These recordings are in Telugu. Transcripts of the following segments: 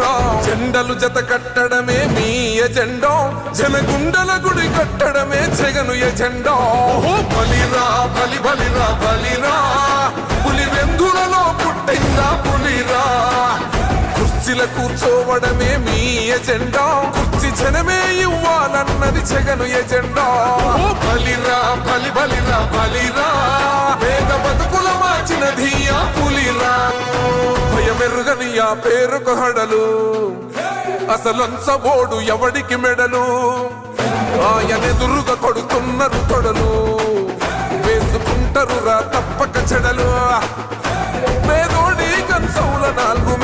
రా జెండలు జత కట్టడమే మీ ఎజెండా. జనగుండల గుడి కట్టడమే జగను ఎజెండా. బలిరా బలి బలిరా బలిరా. పులి వెందులలో పుట్టిందా పులిరా? కుర్చీల కూర్చోవడమే మీ ఎజెండా. కుర్చీ జనమే ఇవ్వాలన్నది జగను ఎజెండా. ఓ బలిరా బలి బలిరా బలిరా. పేద బతుకుల మార్చినది ఆ పులిరా. భయమెరుగని ఆ పేరుకు హడలు. అసలంచబోడు ఎవడికి మెడలు? ఆయనెదురుగా కొడుతున్నారు తొడలు. వేసుకుంటారు రా తప్పక చెడలు. పేదోడి కన్సౌల నాలుగు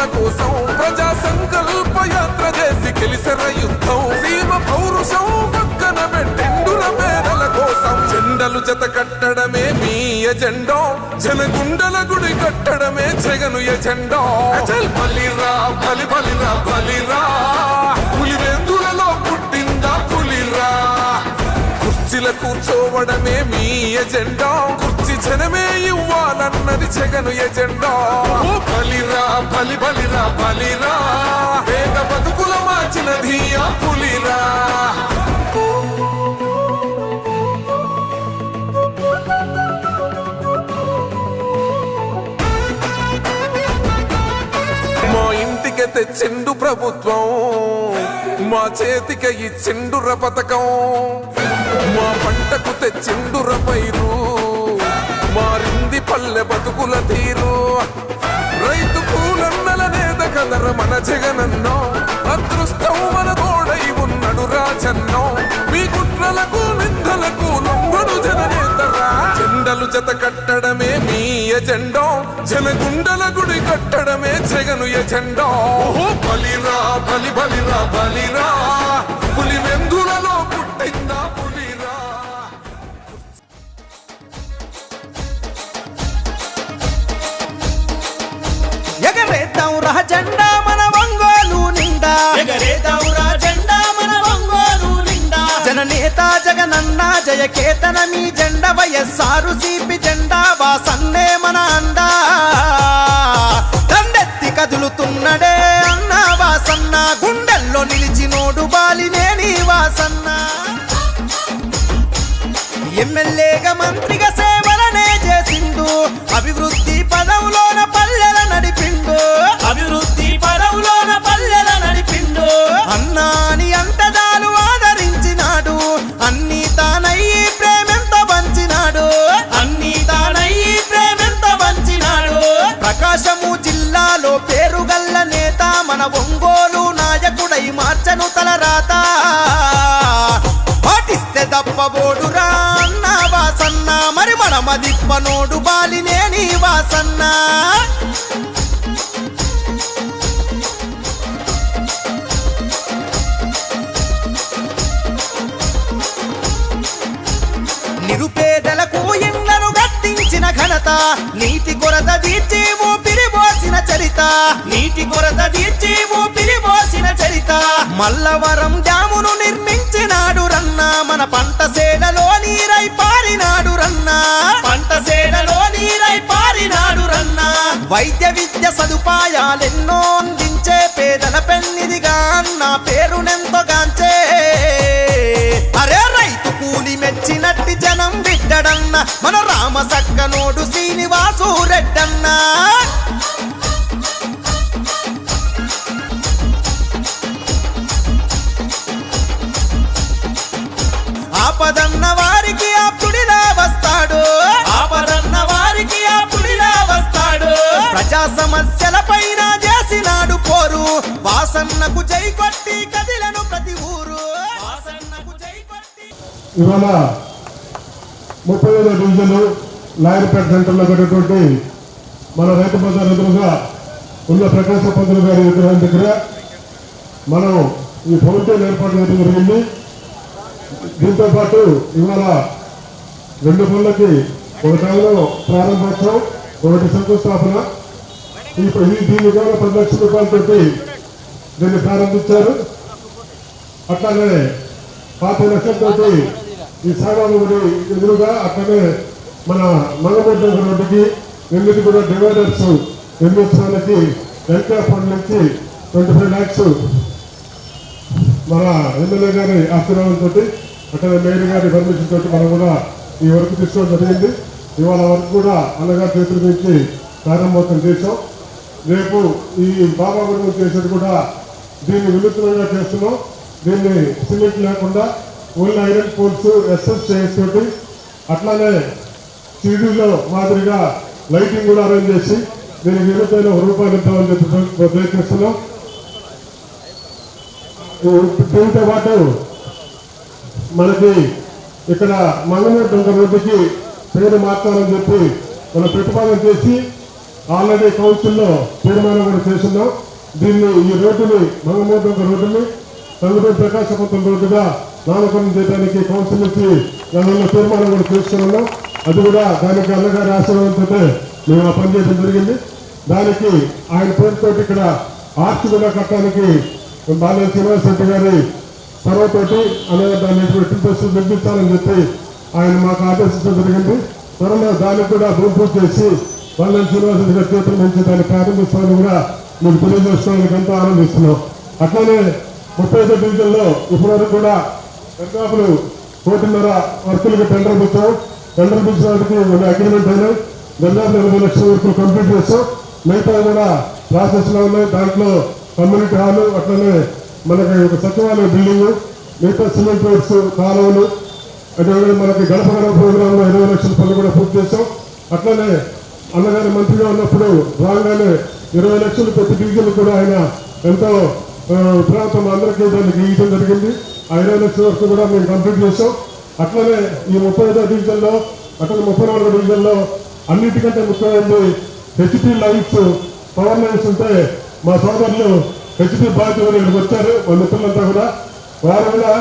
మెతుకుల కోసం ప్రజా సంకల్ప యాత్ర చేసి గెలిసిన యుద్ధం. సీమ పౌరుషం పక్కన పెట్టిండుర పేదల కోసం జెండలు జత కట్టడమే మీ ఎజెండా. జనగుండల గుడి కట్టడమే జగను ఎజెండా. బలిరా బలి బలిరా బలిరా. కుర్చీల కూర్చోవడమే మీ ఎజెండా. కుర్చీ జనమే ఇవ్వాలన్నది జగను ఎజెండా. ఓ బలిరా బలి బలిరా బలిరా. పేద బతుకుల మార్చినది ఆ పులిరా. మా ఇంటికి తెచ్చిండు ప్రభుత్వం మా చేతికి ఇచ్చిండుర పథకం మా పంటకు తెచ్చిండుర పైరు. మారింది పల్లె బతుకుల తీరు. రైతు కూలన్నల నేత కదర మన జగనన్నో. అదృష్టం మన తోడై ఉన్నడు రాజన్నో. మీ కుట్రలకు నిందలకు నమ్మడు జననేతరా. జెండలు జత కట్టడమే మీ ఎజెండో. జనగుండల గుడి కట్టడమే జగను ఎజెండో. బలిరా బలి బలిరా బలిరా. జెండా మన ఒంగోలు నిండా. ఎగరేదౌరా జెండా మన ఒంగోలు నిండా. జననేత జగనన్న జయకేతన మీ జెండ వయస్సారు సిపి జెండా వాసన్నే మన అండా. దండెత్తి కదులుతున్నడే అన్న వాసన్న గుండెల్లో నిలిచినోడు బాలినేని వాసన్న. ఎమ్మెల్యేగా మంత్రిగా సేవలనే చేసిండు. అభివృద్ధి పదవులోన పల్లెల మార్చను రాత. పాటిస్తే దప్పబోడురా అన్న వాసన్న. మరి మన మదిప్పనోడు బాలినేని వాసన్న. నిరుపేదలకు ఘనత. నీటి కొరత తీర్చి ఊపిరి పోసిన చరిత. నీటి కొరత తీర్చి ఊపిరి పోసిన చరిత. మల్లవరం డ్యామును నిర్మించినాడు రన్న. మన పంట సేలలో నీరై పారినాడు రన్న. పంట సేడలో నీరై పారినాడు రన్న. వైద్య విద్య సదుపాయాలెన్నో అందించే పేదల పెన్నిదిగా అన్న పేరునెంతో గాంచే మన రామ సక్కనోడు శ్రీనివాసు రెడ్డన్నా. ఆపదన్న వారికి ఆప్తుడిలా వస్తాడు. ఆపదన్న వారికి అప్పుడిలా వస్తాడు. ప్రజా సమస్యల పైన చేసినాడు పోరు. వాసన్నకు జై కొట్టి కదిలను ప్రతి ఊరు. వాసన్నకు జై కొట్టి ఇవాళ ముప్పై ఐదో డివిజన్ లాయర్పేట సెంటర్లో పెట్టినటువంటి మన రైతు బజార్ ఎదురుగా ఉన్న ప్రకాశ పంతులు గారి విగ్రహం దగ్గర మనం ఈ ఫౌంటైన్ ఏర్పాటు చేయడం జరిగింది. దీంతో పాటు ఇవాళ రెండు పనులకి ఒక టైంలో ప్రారంభోత్సవం ఒకటి శంకుస్థాపన. ఇప్పుడు ఈ- దీని కూడా పది లక్షల రూపాయలతో దీన్ని ప్రారంభించారు. అట్లానే పాత లక్షలతోటి ఈ సాగరం గుడి ఎదురుగా అక్కడే మన మంగమూర్తి రోడ్డుకి ఎనిమిది కూడా డివైడర్స్ నిర్మించడానికి వెంకట ఫండ్ నుంచి ట్వంటీ ఫైవ్ ల్యాక్స్ మన ఎమ్మెల్యే గారి ఆశీర్వాదంతో అక్కడ మేయర్ గారి పర్మిషన్ తోటి మనం కూడా ఈ వర్క్ తీసుకోవడం జరిగింది. ఇవాళ వర్క్ కూడా అన్నగారి చేతుల నుంచి ప్రారంభోత్సవం చేశాం. రేపు ఈ బాబా గుడి చేసేది కూడా దీన్ని వినూత్నంగా చేస్తున్నాం. దీన్ని సిమెంట్ లేకుండా ఓన్లీ ఐరన్ పోల్స్ ఎస్ఎస్ చేసి అట్లానే సిడీలో మాదిరిగా లైటింగ్ కూడా అరేంజ్ చేసి దీనికి వినూతమైన రూపాయలు ఇద్దామని చెప్పి ప్రయత్నిస్తున్నాం. దీంతో పాటు మనకి ఇక్కడ మంగళూరు డొంక రోడ్డుకి పేరు మార్చాలని చెప్పి మనం ప్రతిపాదన చేసి ఆల్రెడీ కౌన్సిల్లో తీర్మానం కూడా చేస్తున్నాం. దీన్ని ఈ రోడ్డుని మంగళూరు డొంక రోడ్డుని తమిళ ప్రకాశవంతం రోడ్డుగా నామకరణం చేయడానికి కౌన్సిల్ నుంచి గతంలో తీర్మానం కూడా చేసుకున్నాం అది కూడా దానికి అన్నగారి ఆశీర్వాదంతో మేము ఆ పని చేయడం జరిగింది. దానికి ఆయన పేరుతో ఇక్కడ ఆర్చి కూడా కట్టడానికి బాలయ్య శ్రీనివాస్ రెడ్డి గారి చొరవతోటి అలాగే దాన్ని ఎట్టి పరిస్థితులు నిర్మించాలని చెప్పి ఆయన మాకు ఆదేశించడం జరిగింది. త్వరలో దానికి కూడా భూమి పూజ చేసి బాలయ్య శ్రీనివాస్ రెడ్డి గారి చేతుల నుంచి దాన్ని ప్రారంభిస్తామని కూడా మీకు తెలియజేసుకోవడానికి ఎంతో ఆనందిస్తున్నాం. అట్లానే ముప్పై ఐదు డివిజన్లో ఇప్పటివరకు కూడా దరిదాపులు కోటిన్నర వర్కులకు టెండర్ పెట్టాం. టెండర్ పిలిచినందుకు మన అగ్రిమెంట్ అయినాయి. దాదాపు ఎనభై లక్షల వరకు కంప్లీట్ చేస్తాం. మిగతా కూడా ప్రాసెస్లో ఉన్నాయి దాంట్లో కమ్యూనిటీ హాల్ అట్లనే మనకి ఒక సచివాలయ బిల్డింగ్ మిగతా సిమెంట్ రోడ్స్ కాలువలు అదేవిధంగా మనకి గడప గడప ప్రోగ్రామ్లో ఇరవై లక్షల పనులు కూడా పూర్తి చేస్తాం. అట్లనే అన్నగారి మంత్రిగా ఉన్నప్పుడు రాగానే ఇరవై లక్షలు ప్రతి డివిజన్ కూడా ఆయన ఎంతో ప్రాంతం అందరికీ దానికి ఇవ్వడం జరిగింది. ఆ ఇరవై లక్షల వరకు కూడా మేము కంప్లీట్ చేస్తాం అట్లనే ఈ ముప్పై ఐదో డివిజన్లో అట్లనే ముప్పై నాలుగో డివిజన్లో అన్నిటికంటే ముఖ్యమైనది హెచ్పి లైన్స్ పవర్ లైన్స్ ఉంటే మా సోదరులు హెచ్పి బాధ్యతలు ఇక్కడికి వచ్చారు మా మిత్రులంతా కూడా. వారు కూడా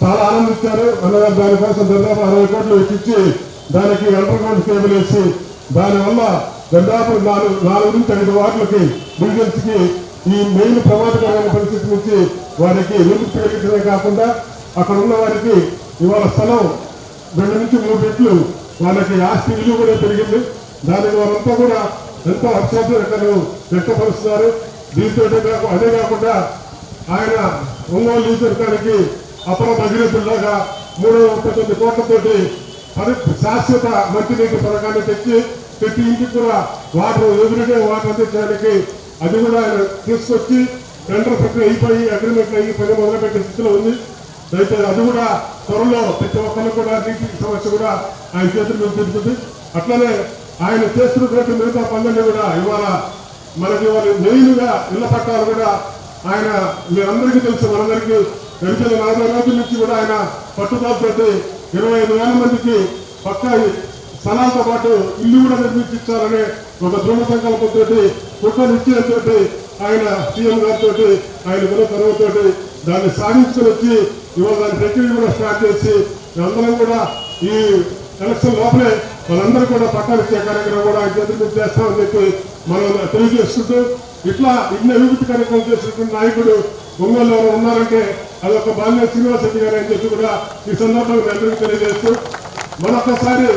చాలా ఆనందించారు. అన్నగారు దానికోసం దాదాపు అరవై కోట్లు ఇచ్చి దానికి అండర్ గ్రౌండ్ కేబుల్ వేసి దానివల్ల దాదాపు నాలుగు నాలుగు నుంచి ఐదు వార్డులకి డివిజన్స్కి ఈ మెయిన్ ప్రమాదకరమైన పరిస్థితి నుంచి వారికి విముక్తి కలిగించడమే కాకుండా అక్కడ ఉన్న వారికి ఇవాళ స్థలం రెండు నుంచి మూడు రెట్లు వాళ్ళకి ఆస్తి విలువ కూడా పెరిగింది. దానికి వారంతా కూడా ఎంతో హర్షాలు వ్యక్తపరుస్తున్నారు. దీంతో అదే కాకుండా ఆయన ఒంగోలు నియోజకవర్గానికి అపర భగీరథుల్లాగా మూడు వందల ముప్పై తొమ్మిది కోట్లతోటి పరి శాశ్వత మంచినీటి పథకాన్ని తెచ్చి ప్రతి ఇంటికి కూడా వాటర్ ఎదురుగా వాటర్ అందించడానికి అది కూడా ఆయన తీసుకొచ్చి టెండర్ ప్రక్రియ అయిపోయి అగ్రిమెంట్ అయ్యి పని మొదలుపెట్టే స్థితిలో ఉంది. అయితే అది కూడా త్వరలో ప్రతి ఒక్కరు కూడా నీటి సమస్య కూడా ఆయన చేతులు మీద తిరుగుతుంది అట్లనే ఆయన చేస్తున్నటువంటి మిగతా పనులన్నీ కూడా ఇవాళ మనకి ఇవాళ మెయిన్గా ఇళ్ళ పట్టాలు కూడా ఆయన మీరందరికీ తెలుసు మనందరికీ గడిచిన నలభై రోజుల నుంచి కూడా ఆయన పట్టుదలతో ఇరవై ఐదు వేల మందికి పక్కా స్థలాలతో పాటు ఇల్లు కూడా నిర్మించాలనే ఒక ధృవ సంకల్పంతో ఒక నిశ్చయంతో ఆయన సీఎం గారితో ఆయన ఉన్న తరువుతో దాన్ని సాధించుకుని వచ్చి ఇవాళ దాని ప్రక్రియ కూడా స్టార్ట్ చేసి అందరం కూడా ఈ ఎలక్షన్ లోపలే మనందరూ కూడా పట్టాలు ఇచ్చే కార్యక్రమం కూడా ఆయన చేస్తామని చెప్పి మనం తెలియజేస్తుంటూ ఇట్లా ఇన్ని అభివృద్ధి కార్యక్రమం చేసినటువంటి నాయకుడు ఒంగోలు ఎవరు ఉన్నారంటే అదొక బాల్య శ్రీనివాస్ రెడ్డి గారు అని చెప్పి కూడా ఈ సందర్భంగా అందరికీ తెలియజేస్తూ మరొకసారి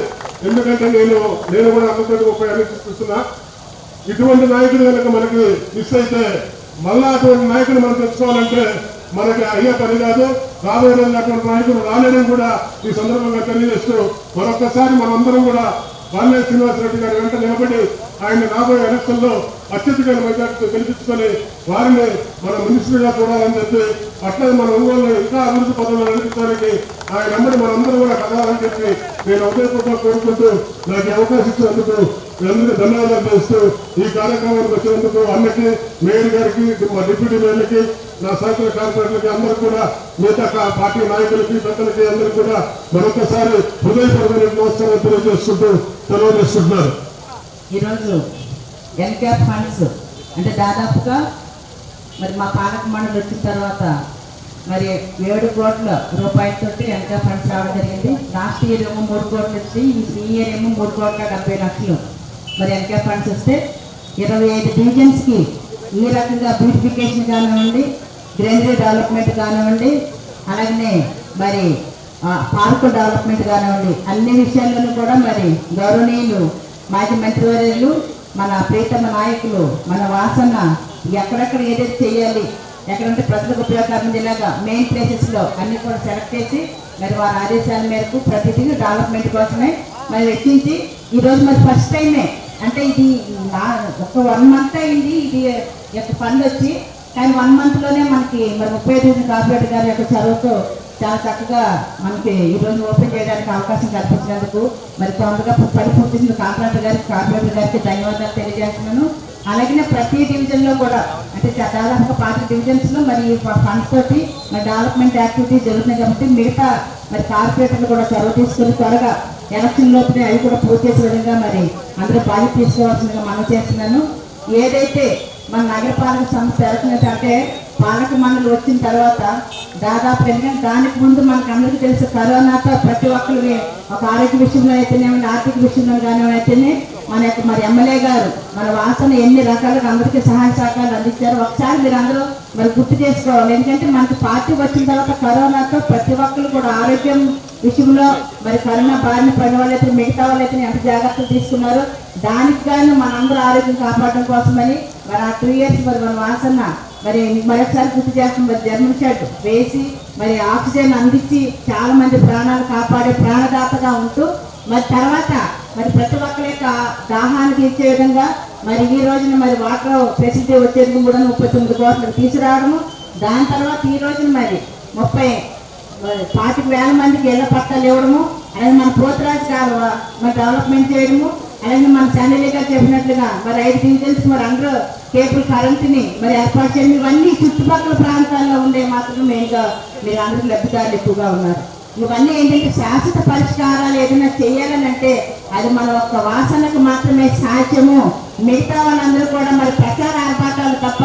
ఎందుకంటే నేను నేను కూడా అందరితో ముప్పై ఆలోచిస్తున్నా ఇటువంటి నాయకుడు కనుక మనకి మిస్ అయితే మళ్ళా అటువంటి నాయకుడు మనం తెచ్చుకోవాలంటే మనకి అయ్యే పని కాదు. రాబోయే రోజుల్లో అటువంటి నాయకుడు కూడా ఈ సందర్భంగా తెలియజేస్తూ మరొకసారి మనందరం కూడా బాల్య శ్రీనివాసరెడ్డి గారి వెంట నిలబడి ఆయన రాబోయే ఎలక్షన్లో అత్యధిక మెజార్టీతో గెలిపించుకొని వారిని మన మినిస్టర్గా చూడాలని చెప్పి అట్లనే మన ఒంగోలు ఇంకా అభివృద్ధి పదవులు నడిపించడానికి ఆయన అందరి మనందరూ కూడా కలవాలని చెప్పి నేను ఉదయపూర్వకంగా కోరుకుంటూ నాకు ఈ అవకాశం ఇచ్చినందుకు అందరికీ ధన్యవాదాలు తెలుస్తూ ఈ కార్యక్రమానికి వచ్చినందుకు అన్నకి మేయర్ గారికి మా డిప్యూటీ మేయర్కి నా సైకిల్ కార్పొరేట్లకి అందరికీ కూడా మిగతా పార్టీ నాయకులకి పెద్దలకి అందరికీ కూడా మరొకసారి హృదయపూర్వకమైన నమస్కారం తెలియజేసుకుంటూ తెలియజేస్తున్నారు ఈరోజు ఎన్క్యాప్ ఫండ్స్ అంటే దాదాపుగా మరి మా పాలక మండలి వచ్చిన తర్వాత మరి ఏడు కోట్ల రూపాయలతో ఎన్క్యాప్ ఫండ్స్ రావడం జరిగింది. లాస్ట్ ఇయర్ ఏమో మూడు కోట్లు వచ్చి ఈ ఇయర్ ఏమో మూడు కోట్ల డెబ్బై లక్షలు. మరి ఎన్క్యాప్ ఫండ్స్ వస్తే ఇరవై ఐదు డివిజన్స్కి ఈ రకంగా బ్యూటిఫికేషన్ కానివ్వండి గ్రీనరీ డెవలప్మెంట్ కానివ్వండి అలాగనే మరి పార్కు డెవలప్మెంట్ కానివ్వండి అన్ని విషయాల్లోనూ కూడా మరి గౌరవనీయులు మాజీ మంత్రివర్యులు మన ప్రీతమ నాయకులు మన వాసన ఎక్కడెక్కడ ఏదైతే చేయాలి ఎక్కడంటే ప్రజలకు ఉపయోగకరం జిల్లాగా మెయిన్ ప్లేసెస్లో అన్ని కూడా సెలెక్ట్ చేసి మరి వారి ఆదేశాల మేరకు ప్రతిదీ డెవలప్మెంట్ కోసమే మరి వెచ్చించి ఈరోజు మరి ఫస్ట్ టైమే అంటే ఇది నా- ఒక వన్ మంత్ అయింది ఇది యొక్క ఫండ్ వచ్చి కానీ వన్ మంత్లోనే మనకి మరి ముప్పై తొమ్మిది కార్పొరేట్ గారి యొక్క చదువుతో చాలా చక్కగా మనకి ఈరోజు ఓపెన్ చేయడానికి అవకాశం కల్పించినందుకు మరి తొందరగా పని పూర్తించిన కార్పొరేటర్ గారికి కార్పొరేటర్ గారికి ధన్యవాదాలు తెలియజేస్తున్నాను. అలాగే ప్రతి డివిజన్లో కూడా అంటే చా- దాదాపుగా పాత డివిజన్స్లో మరి ఫండ్స్ తోటి మరి డెవలప్మెంట్ యాక్టివిటీస్ జరుగుతున్నాయి కాబట్టి మిగతా మరి కార్పొరేటర్లు కూడా చొరవ తీసుకొని త్వరగా ఎలక్షన్ లోపలే అవి కూడా పూర్తి చేసే విధంగా మరి అందరూ బాధ్యత తీసుకోవాల్సిందిగా మనం చేస్తున్నాను. ఏదైతే మన నగరపాలక సంస్థ ఎలక్షన్ పాలక మండలి వచ్చిన తర్వాత దాదాపు ఎందుకంటే దానికి ముందు మనకు అందరికీ తెలుసు కరోనాతో ప్రతి ఒక్కరికి ఒక ఆరోగ్య విషయంలో అయితేనేమి ఆర్థిక విషయంలో కానీ అయితేనే మన యొక్క మరి ఎమ్మెల్యే గారు మన వాసన ఎన్ని రకాలుగా అందరికీ సహాయ సహకారాలు అందించారు ఒకసారి మీరు అందరూ మరి గుర్తు చేసుకోవాలి. ఎందుకంటే మనకి పార్టీ వచ్చిన తర్వాత కరోనాతో ప్రతి ఒక్కరు కూడా ఆరోగ్యం విషయంలో మరి కరోనా బారిన పడిన వాళ్ళైతే మిగతా వాళ్ళైతే ఎంత జాగ్రత్తలు తీసుకున్నారు దానికి గాను మనందరూ ఆరోగ్యం కాపాడడం కోసమని మరి ఆ టూ ఇయర్స్ మరి మన వాసన మరి మరొకసారి గుర్తు చేస్తాం మరి జర్మన్ షర్ట్ వేసి మరి ఆక్సిజన్ అందించి చాలా మంది ప్రాణాలు కాపాడే ప్రాణదాతగా ఉంటూ మరి తర్వాత మరి ప్రతి ఒక్కరి యొక్క దాహానికి ఇచ్చే విధంగా మరి ఈ రోజున మరి వాటర్ ఫెసిలిటీ వచ్చేందుకు కూడా ముప్పై తొమ్మిది కోట్లు తీసుకురావడము. దాని తర్వాత ఈ రోజున మరి ముప్పై మరి పాతిక వేల మందికి ఇళ్ళ పట్టాలు ఇవ్వడము. అలాగే మన పోతురాజు గారు మరి డెవలప్మెంట్ చేయడము. అలాగే మన శాండలి చెప్పినట్లుగా మరి ఐదు డివిజన్స్ మరి అందరూ కేబుల్ కరెంట్ని మరి ఏర్పాటు చేయండి ఇవన్నీ చుట్టుపక్కల ప్రాంతాల్లో ఉండే మాత్రం మెయిన్గా మీరు అందరూ లబ్ధిదారులు ఎక్కువగా ఉన్నారు. ఇవన్నీ ఏంటంటే శాశ్వత పరిష్కారాలు ఏదైనా చేయాలని అంటే అది మన ఒక్క వాసనకు మాత్రమే సాధ్యము. మిగతా వాళ్ళందరూ కూడా మరి ప్రచార ఆర్భాటాలు తప్ప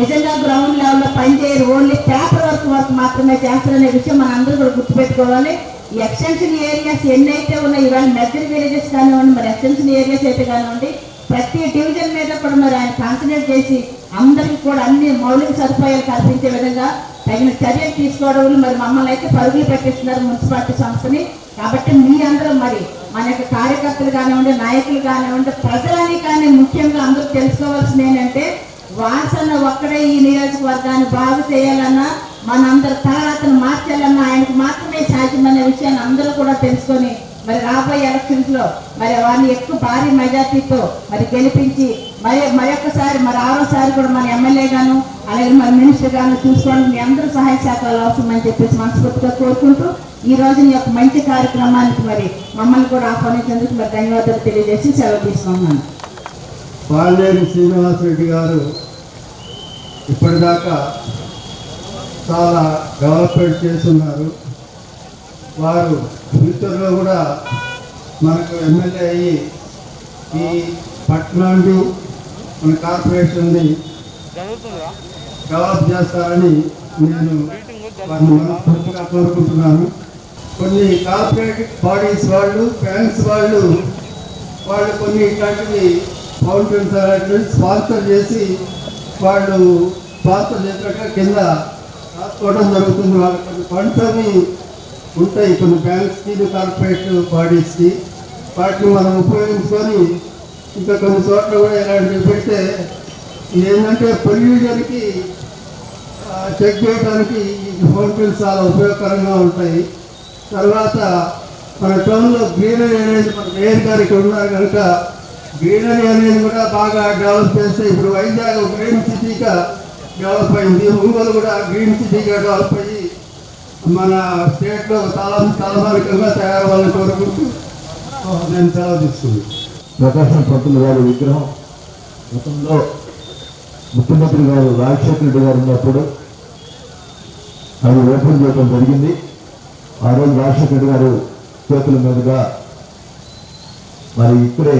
నిజంగా గ్రౌండ్ లెవెల్లో పనిచేయరు. ఓన్లీ పేపర్ వర్క్ వర్క్ మాత్రమే చేస్తారనే విషయం మన అందరూ కూడా గుర్తుపెట్టుకోవాలి. ఈ ఎక్స్టెన్షన్ ఏరియాస్ ఎన్నైతే ఉన్నాయి ఇవాళ మెజర్ విలేజెస్ కానివ్వండి మరి ఎక్స్టెన్షన్ ఏరియాస్ అయితే కానివ్వండి ప్రతి డివిజన్ మీద కూడా మరి ఆయన కాన్సన్ట్రేట్ చేసి అందరికీ కూడా అన్ని మౌలిక సదుపాయాలు కల్పించే విధంగా తగిన చర్యలు తీసుకోవడం మరి మమ్మల్ని అయితే పరుగులు పెట్టిస్తున్నారు మున్సిపాలిటీ సంస్థని. కాబట్టి మీ అందరూ మరి మన యొక్క కార్యకర్తలు కానివ్వండి నాయకులు కానివ్వండి ప్రజలని కానీ ముఖ్యంగా అందరూ తెలుసుకోవాల్సింది ఏంటంటే వాసన ఒక్కడే ఈ నియోజకవర్గాన్ని బాగు చేయాలన్నా మనందరి తలరాతను మార్చాలన్నా ఆయనకు మాత్రమే సాధ్యమనే విషయాన్ని అందరూ కూడా తెలుసుకొని మరి రాబోయే ఎలక్షన్స్లో మరి వారిని ఎక్కువ భారీ మెజార్టీతో మరి గెలిపించి మరి మరొకసారి మరి ఆరోసారి కూడా మన ఎమ్మెల్యే గాను అలాగే మన మినిస్టర్ గాను చూసుకోవడం మీ అందరూ సహాయ శాఖలు అవసరమని చెప్పేసి మనస్ఫూర్తిగా కోరుకుంటూ ఈ రోజు యొక్క మంచి కార్యక్రమానికి మరి మమ్మల్ని కూడా ఆహ్వానించేందుకు మరి ధన్యవాదాలు తెలియజేసి సెలవు తీసుకున్నాను పాలేరు శ్రీనివాసరెడ్డి గారు ఇప్పటిదాకా చాలా డెవలప్మెంట్ చేస్తున్నారు. వారు ఫ్యూచర్లో కూడా మనకు ఎమ్మెల్యే అయ్యి ఈ పట్టణాన్ని మన కార్పొరేషన్ని డెవలప్ చేస్తారని నేను మనస్ఫూర్తిగా కోరుకుంటున్నాను. కొన్ని కార్పొరేట్ బాడీస్ వాళ్ళు బ్యాంక్స్ వాళ్ళు వాళ్ళు కొన్ని ఇట్లాంటివి ఫౌంటైన్స్ అలాంటివి స్పాన్సర్ చేసి వాళ్ళు స్పాన్సర్ చేసినట్టుగా కింద రాసుకోవడం జరుగుతుంది. వాళ్ళ కొన్ని ఫండ్స్ అవి ఉంటాయి. కొన్ని బ్యాంక్స్కి కార్పొరేట్ బాడీస్కి వాటిని మనం ఉపయోగించుకొని ఇంకా కొన్ని చోట్ల కూడా ఇలాంటివి పెడితే ఏంటంటే పొల్యూషన్కి చెక్ చేయడానికి ఈ ఫౌంటైన్స్ చాలా ఉపయోగకరంగా ఉంటాయి. తర్వాత మన టౌన్లో గ్రీనరీ అనేది మన మేయర్ గారు ఇక్కడ ఉన్నారు కనుక గ్రీనరీ అనేది కూడా బాగా డెవలప్ చేస్తే ఇప్పుడు వైజాగ్ గ్రీన్ సిటీగా డెవలప్ అయింది. ఒంగోలు కూడా గ్రీన్ సిటీగా డెవలప్ అయ్యి మన స్టేట్లో చాలా తలమానికంగా తయారవ్వాలని కోరుకుంటూ నేను సెలవు తీసుకున్నాను. ప్రకాశం పంతులు గారి విగ్రహం గతంలో ముఖ్యమంత్రి గారు రాజశేఖర రెడ్డి గారు ఉన్నప్పుడు అది ఓపెన్ చేయడం జరిగింది. ఆ రోజు రాజశేఖర రెడ్డి గారు చేతుల మీదుగా మరి ఇప్పుడే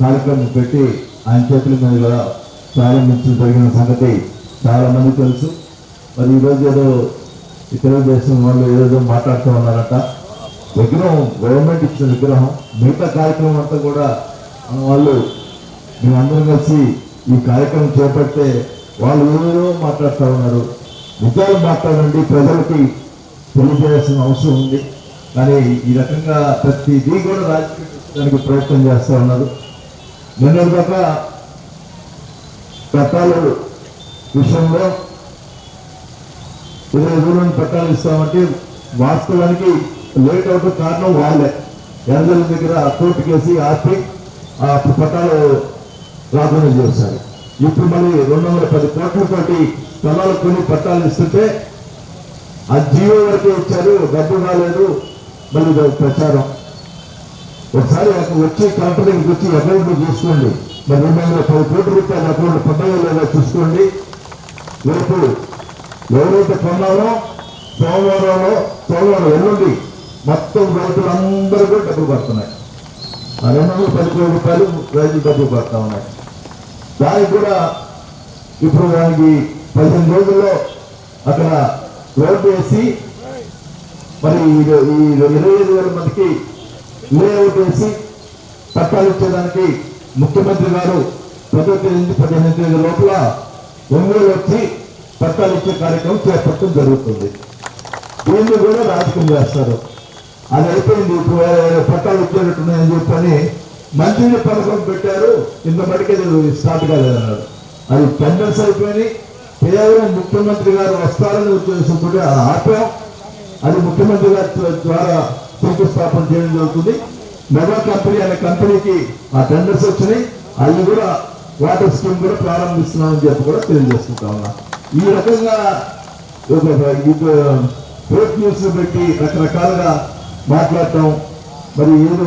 కార్యక్రమం పెట్టి ఆయన చేతుల మీదుగా ప్రారంభించడం జరిగిన సంగతి చాలామంది తెలుసు. మరి ఈరోజు ఏదో ఈ తెలుగుదేశం వాళ్ళు ఏదో మాట్లాడుతూ ఉన్నారట. విగ్రహం గవర్నమెంట్ ఇచ్చిన విగ్రహం మిగతా కార్యక్రమం అంతా కూడా మన వాళ్ళు మేమందరం కలిసి ఈ కార్యక్రమం చేపడితే వాళ్ళు ఏదో మాట్లాడుతూ ఉన్నారు. నిజాలు మాట్లాడండి ప్రజలకి తెలియజేయాల్సిన అవసరం ఉంది. కానీ ఈ రకంగా ప్రతిదీ కూడా రాజకీయానికి ప్రయత్నం చేస్తూ ఉన్నారు. నిన్న దాకా చట్టాల విషయంలో ఇరవై దూరం పట్టాలు ఇస్తామంటే వాస్తవానికి లేట్ అవుతున్న కారణం వాళ్ళే. ఎర్రజల దగ్గర కోర్టు కేసి ఆపి ఆ పట్టాలు రాకుండా చేశారు. ఇప్పుడు మళ్ళీ రెండు వందల పది కోట్లతోటి స్థలాలు కొని పట్టాలు ఇస్తుంటే ఆ జీవో వరకే ఇచ్చారు డబ్బు రాలేదు మళ్ళీ ప్రచారం. ఒకసారి అక్కడ వచ్చి కంపెనీకి వచ్చి అకౌంట్ చూసుకోండి. మరి రెండు వందల పది కోట్ల రూపాయల అకౌంట్ పడ్డాయో లేదో చూసుకోండి. రేపు ఎవరైతే కొన్నారో సోమవారంలో సోమవారం ఎల్లుండి మొత్తం రైతులు అందరూ కూడా డబ్బులు పడుతున్నాయి. ఆ రెండు వందల పది కోట్ల రూపాయలు రైతులు డబ్బులు పడతా ఉన్నాయి. దానికి కూడా ఇప్పుడు దానికి పదిహేను రోజుల్లో అక్కడ రోడ్డు వేసి మరి ఈ ఈ ఇరవై ఐదు వేల మందికి లేఅవుట్ వేసి పట్టాలు ఇచ్చేదానికి ముఖ్యమంత్రి గారు పదో తేదీ నుంచి పదిహేను తేదీ లోపల ఒంగోలు వచ్చి పట్టాలు ఇచ్చే కార్యక్రమం చేపట్టడం జరుగుతుంది. దీన్ని కూడా రాజకీయం చేస్తారు. అది అయిపోయింది. ఇప్పుడు వేరే పట్టాలు ఇచ్చేటట్టున్నాయని చెప్పని మంత్రిని పథకం పెట్టారు. ఇంత మటుకే స్టార్ట్ కాలేదన్నారు. అది టెండర్స్ అయిపోయినాయి. కేవలం ముఖ్యమంత్రి గారు వస్తారని ఉద్దేశంతో ఆపాం అది ముఖ్యమంత్రి గారి ద్వారా శంకుస్థాపన చేయడం జరుగుతుంది. మెగా కంపెనీ అనే కంపెనీకి ఆ టెండర్స్ వచ్చినాయి. అవి కూడా వాటర్ స్కీమ్ కూడా ప్రారంభిస్తున్నామని చెప్పి కూడా తెలియజేసుకుంటా ఉన్నా. ఈ రకంగా ఫేక్ న్యూస్ పెట్టి రకరకాలుగా మాట్లాడటం మరి ఏదో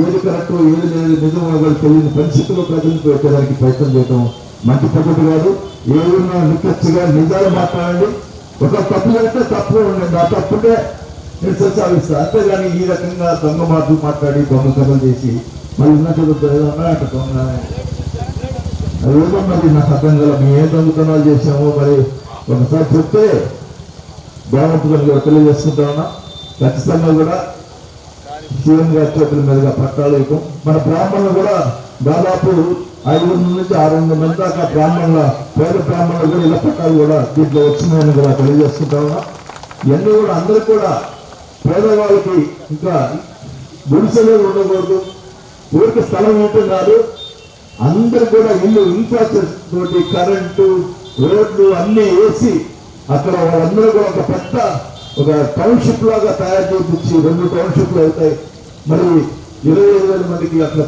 ఏది కరెక్ట్ ఏది లేదు నిజం కూడా తెలియని పరిస్థితుల్లో ప్రజలకు పెట్టడానికి ప్రయత్నం చేయటం మంచి పద్ధతి కాదు. ఏదైనా నిక్కచ్చిగా నిజాలు మాట్లాడండి. ఒక తప్పు చేస్తే తప్పు ఉండండి. ఆ తప్పుంటే నేను ప్రస్తావిస్తా. అంతేగాని ఈ రకంగా దొంగ మాటలు మాట్లాడి దొంగ కథలు చేసి మళ్ళీ ఉన్న చదువుతారు అక్కడ అట్లా దొంగ. అదేదో మరి నాకు అర్థం కదా మేము ఏం దొంగతనాలు చేసామో మరి ఒకసారి చెప్తే బాగుంటుందని కూడా చేసుకుంటామన్నా ఖచ్చితంగా కూడా సీఎం గారి చేతుల మీదుగా పట్టాలు ఇవ్వడం మన బ్రాహ్మణులు కూడా దాదాపు ఐదు వందల నుంచి ఆరు వందల మంది దాకా బ్రాహ్మణుల పేద బ్రాహ్మణులు కూడా ఇలా పట్టాలు కూడా దీంట్లో వచ్చినాయని కూడా తెలియజేసుకుంటా ఇవన్నీ కూడా అందరూ కూడా పేదవాళ్ళకి ఇంకా గుడిసెలు ఉండకూడదు. ఊరికి స్థలం ఏంటో కాదు. అందరు కూడా ఇల్లు ఇన్ఫ్రాస్ట్రక్చర్ తోటి కరెంటు రోడ్లు అన్నీ వేసి అక్కడ వాళ్ళందరూ కూడా ఒక పెద్ద ఒక టౌన్షిప్ లాగా తయారు చేయించి రెండు టౌన్షిప్లు అవుతాయి. మరి ఇరవై ఐదు వేల మందికి అట్లా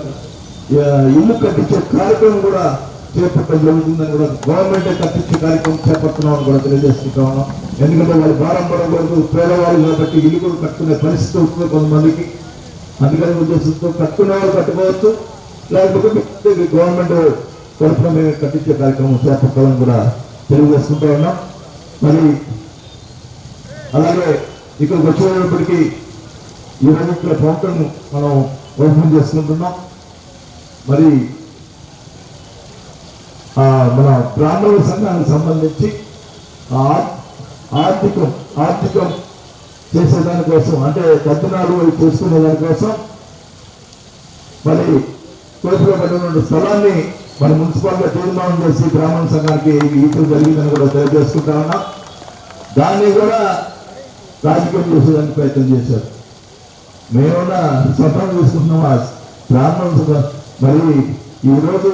ఇల్లు కట్టించే కార్యక్రమం కూడా చేపట్టడం జరుగుతుందని కూడా గవర్నమెంట్ కట్టించే కార్యక్రమం చేపడుతున్నామని కూడా తెలియజేసుకుంటా ఉన్నాం ఎందుకంటే వాళ్ళు భారం పడకూడదు పేదవాళ్ళు కాబట్టి ఇల్లు కూడా కట్టుకునే పరిస్థితి వస్తుంది కొంతమందికి. అందుకని ఉద్దేశంతో కట్టుకునే వాళ్ళు కట్టుకోవచ్చు. లేకపోతే గవర్నమెంట్ తరఫున మేము కట్టించే కార్యక్రమం చేపట్టాలని కూడా తెలియజేసుకుంటా ఉన్నాం. మరి అలాగే ఇక్కడికి వచ్చేటప్పటికి ఈరోజు ఇక్కడ ఫౌంటైన్ మనం ఓపెన్ చేసుకుంటున్నాం. మరి ఆ, మన బ్రాహ్మణుల సంఘానికి సంబంధించి ఆ ఆర్థికం ఆర్థికం చేసేదాని కోసం అంటే తద్దినాలు చేసుకునే దానికోసం మరి కోరికలో పడిన స్థలాన్ని మన మున్సిపాలిటీ తీర్మానం చేసి బ్రాహ్మణ సంఘానికి ఇప్పుడు జరిగిందని కూడా తెలియజేసుకుంటా ఉన్నాం. దాన్ని కూడా రాజకీయం చేసేదానికి ప్రయత్నం చేశారు. మేమన్నా సఫలం తీసుకుంటున్నాం ఆ బ్రాహ్మణ మరి ఈరోజు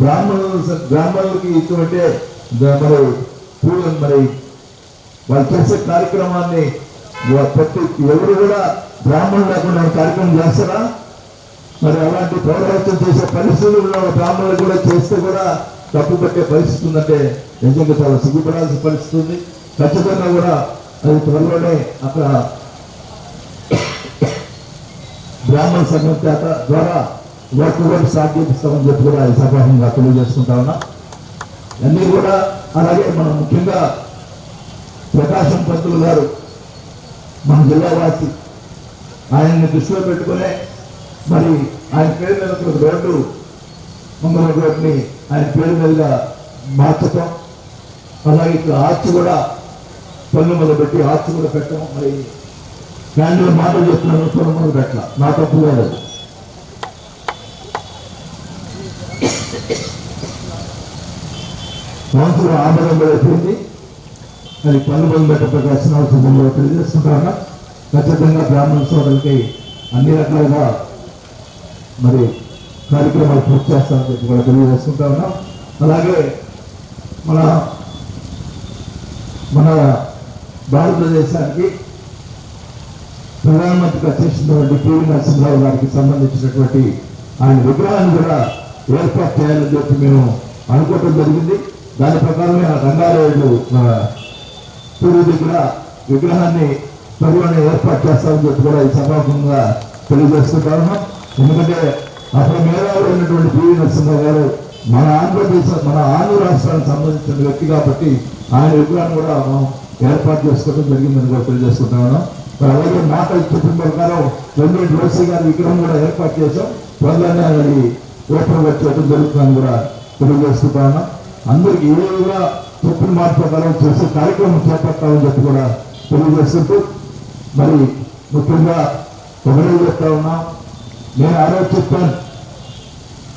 బ్రాహ్మణులు బ్రాహ్మణులకి ఇటువంటి మరి పూజ మరి వాళ్ళు చేసే కార్యక్రమాన్ని ప్రతి ఎవరు కూడా బ్రాహ్మణులు లేకుండా కార్యక్రమం చేస్తారా? మరి అలాంటి పౌరహత్యం చేసే పరిస్థితుల్లో బ్రాహ్మణులు కూడా చేస్తే కూడా తప్పు పెట్టే పరిస్థితి ఉందంటే నిజంగా చాలా సిగ్గుపడాల్సిన పరిస్థితి ఉంది. ఖచ్చితంగా కూడా అది త్వరలోనే అక్కడ బ్రాహ్మణ సంఘం చేత ద్వారా వర్క్ కూడా స్టార్ట్ చేపిస్తామని చెప్పి కూడా ఈ సభాముగా తెలియజేసుకుంటా ఉన్నా. అన్నీ కూడా అలాగే మనం ముఖ్యంగా ప్రకాశం పంతులు గారు మన జిల్లా వాసి ఆయన్ని దృష్టిలో పెట్టుకునే మరి ఆయన పేరు మీద రోడ్డు మంగళ రోడ్ని ఆయన పేరు మీద మార్చటం. అలాగే ఇక్కడ ఆర్చ్ కూడా పనులు మొదలుపెట్టి ఆర్చ్ కూడా పెట్టడం. మరి క్యాండిల్ మాటలు చెప్తున్నాను పనులు మొదలు పెట్టాల. నా తప్పు కాదు. అది. సంవత్సరం ఆమరణలో అయిపోయింది అది పనులు మొదలు పెట్టవలసిన అవసరం ఉందో ఖచ్చితంగా బ్రాహ్మణ సోదరులకి అన్ని రకాలుగా మరి కార్యక్రమాలు పూర్తి చేస్తామని చెప్పి కూడా తెలియజేసుకుంటా ఉన్నాం. అలాగే మన మన భారతదేశానికి ప్రధానమంత్రిగా చేసినటువంటి పివి నరసింహరావు గారికి సంబంధించినటువంటి ఆయన విగ్రహాన్ని కూడా ఏర్పాటు చేయాలని చెప్పి మేము అనుకోవడం జరిగింది. దాని ప్రకారమే ఆ రంగారాయుడు మన పూర్వ దగ్గర విగ్రహాన్ని త్వరలోనే ఏర్పాటు చేస్తామని చెప్పి కూడా ఈ సభాముఖంగా తెలియజేస్తున్నాము ఎందుకంటే అసలు మేధావులు ఉన్నటువంటి పివి నరసింహరావు గారు మన ఆంధ్రప్రదేశ్ మన ఆంధ్ర రాష్ట్రానికి సంబంధించిన వ్యక్తి కాబట్టి ఆయన విగ్రహాన్ని కూడా మనం ఏర్పాటు చేసుకోవడం జరిగిందని కూడా తెలియజేసుకుంటాను మరి అలాగే మాట చెప్పిన ప్రకారం రెండు రోసీ గారి విగ్రహం కూడా ఏర్పాటు చేశాం. త్వరలోనే అది ఓపెన్ వచ్చేయడం జరుగుతుందని కూడా తెలియజేసుకుంటా అందరికీ అందరికి ఏ విధంగా చెప్పిన మాట ప్రకారం చేసే కార్యక్రమం చేపట్టాలని చెప్పి కూడా తెలియజేస్తుంటూ మరి ముఖ్యంగా ఒకరే చెప్తా ఉన్నాం నేను ఆలోచిస్తాను.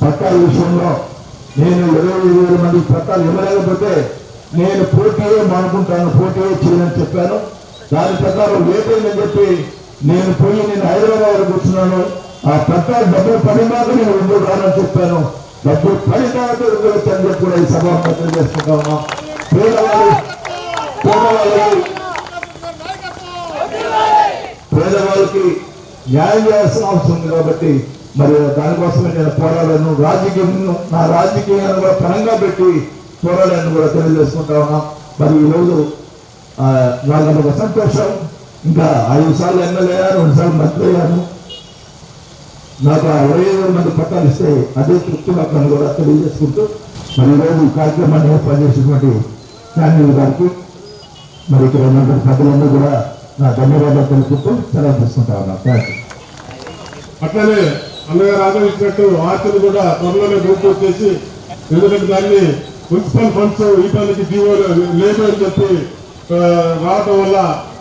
చెప్పాను పట్టాల విషయంలో నేను ఇరవై ఐదు వేల మంది పట్టాలు ఇవ్వలేకపోతే నేను పోటీయే మానుకుంటాను పోటీయే చేయనని చెప్పాను. దాని ప్రకారం లేదని చెప్పి నేను పోయి నేను హైదరాబాద్ కూర్చున్నాను. ఆ పట్టాలు డబ్బులు పడినాక నేను రెండు రానని చెప్పాను. డబ్బులు పడినాక రెండు వచ్చని చెప్పి కూడా ఈ సభ చేసుకుంటా ఉన్నాం. పేదవాళ్ళు పేదవాళ్ళకి పేదవాళ్ళకి న్యాయం చేయాల్సిన అవసరం ఉంది కాబట్టి మరి దానికోసమే నేను పోరాడాను. రాజకీయం నా రాజకీయాన్ని కూడా పరంగా పెట్టి పోరాడాన్ని కూడా తెలియజేసుకుంటా ఉన్నాం. మరి ఈరోజు వాళ్ళ నాకు సంతోషం. ఇంకా ఐదు సార్లు ఎమ్మెల్యే అయ్యాను రెండు సార్లు మంత్రి అయ్యాను. నాకు ఆ ఇరవై ఐదు మంది పట్టాలు ఇస్తే అదే తృప్తి నాకు కూడా తెలియజేసుకుంటూ మరి ఈరోజు ఈ కార్యక్రమాన్ని ఏర్పాటు చేసినటువంటి ఫ్యామిలీ గారికి మరి ఇక్కడ ఉన్నటువంటి పెద్దలందరూ కూడా నా ధన్యవాదాలు తెలుపుతూ సెలవు తీసుకుంటా ఉన్నా. థ్యాంక్ యూ అట్లనే అన్నగారు ఆదరించినట్టు ఆర్తిని కూడా త్వరలోనే పూర్తి చేసి ఎందుకంటే దాన్ని మున్సిపల్ ఫండ్స్ ఇవ్వడానికి జీవో లేదు అని చెప్పి రావటం రావడం వల్ల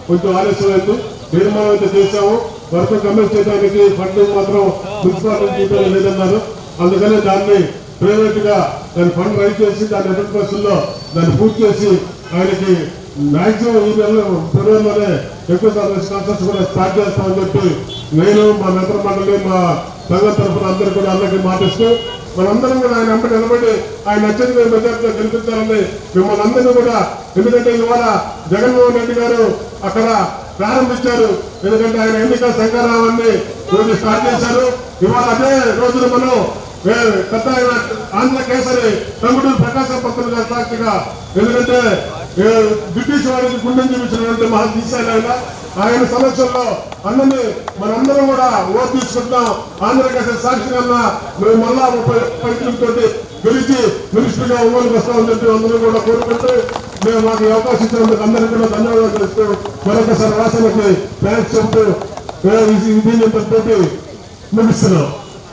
కొంచెం ఆలస్యమైంది. తీర్మానం అయితే చేశాము. వర్క్ కమిట్ చేయడానికి ఫండింగ్ మాత్రం మున్సిపాలిటీ ఇవ్వడం లేదన్నారు. అందుకనే దాన్ని ప్రైవేట్గా దాని ఫండ్ రైజ్ చేసి దాని ఎదుటి బస్సుల్లో దాన్ని పూర్తి చేసి ఆయనకి మాక్సిమం ఈ నెలలో ఫిబ్రవరిలోనే ఎక్కువ కాన్సర్ట్స్ కూడా స్టార్ట్ చేస్తామని చెప్పి నేను మా మిత్ర మండలి మా సంఘం తరఫున అందరూ కూడా అందరికీ మాటిస్తూ మనందరం కూడా ఆయన వెంట నిలబడి ఆయన అత్యధిక మెజార్టీలో గెలిపించాలని మిమ్మల్ని అందరినీ కూడా ఎందుకంటే ఇవాళ జగన్మోహన్ రెడ్డి గారు అక్కడ ప్రారంభించారు. ఎందుకంటే ఆయన ఎన్నికల సంఘరావాన్ని రోజు స్టార్ట్ చేశారు. ఇవాళ అదే రోజున మనం వే- పెద్ద ఆయన ఆంధ్ర కేసరి తమ్ముడు ప్రకాశం పత్రిక సాక్షిగా ఎందుకంటే బ్రిటిష్ వారికి గుండెం చూపించినటువంటి మహా తీశారు ఆయన ఆయన సమక్షంలో అన్నని మనందరం కూడా ఓటు తీసుకుంటున్నాం. ఆంధ్రప్రదేశ్ సాక్షిగా మేము మళ్ళా ముప్పై తోటి గెలిచి మినిస్టర్గా గా వస్తామని చెప్పి అందరూ కూడా కోరుకుంటూ మేము మాకు అవకాశం ఇచ్చినందుకు అందరికీ కూడా ధన్యవాదాలు తెలుస్తూ మరొకసారి రాష్ట్రానికి థ్యాంక్స్ చెప్తూ ఏ, ఇది- ముగిస్తున్నాం.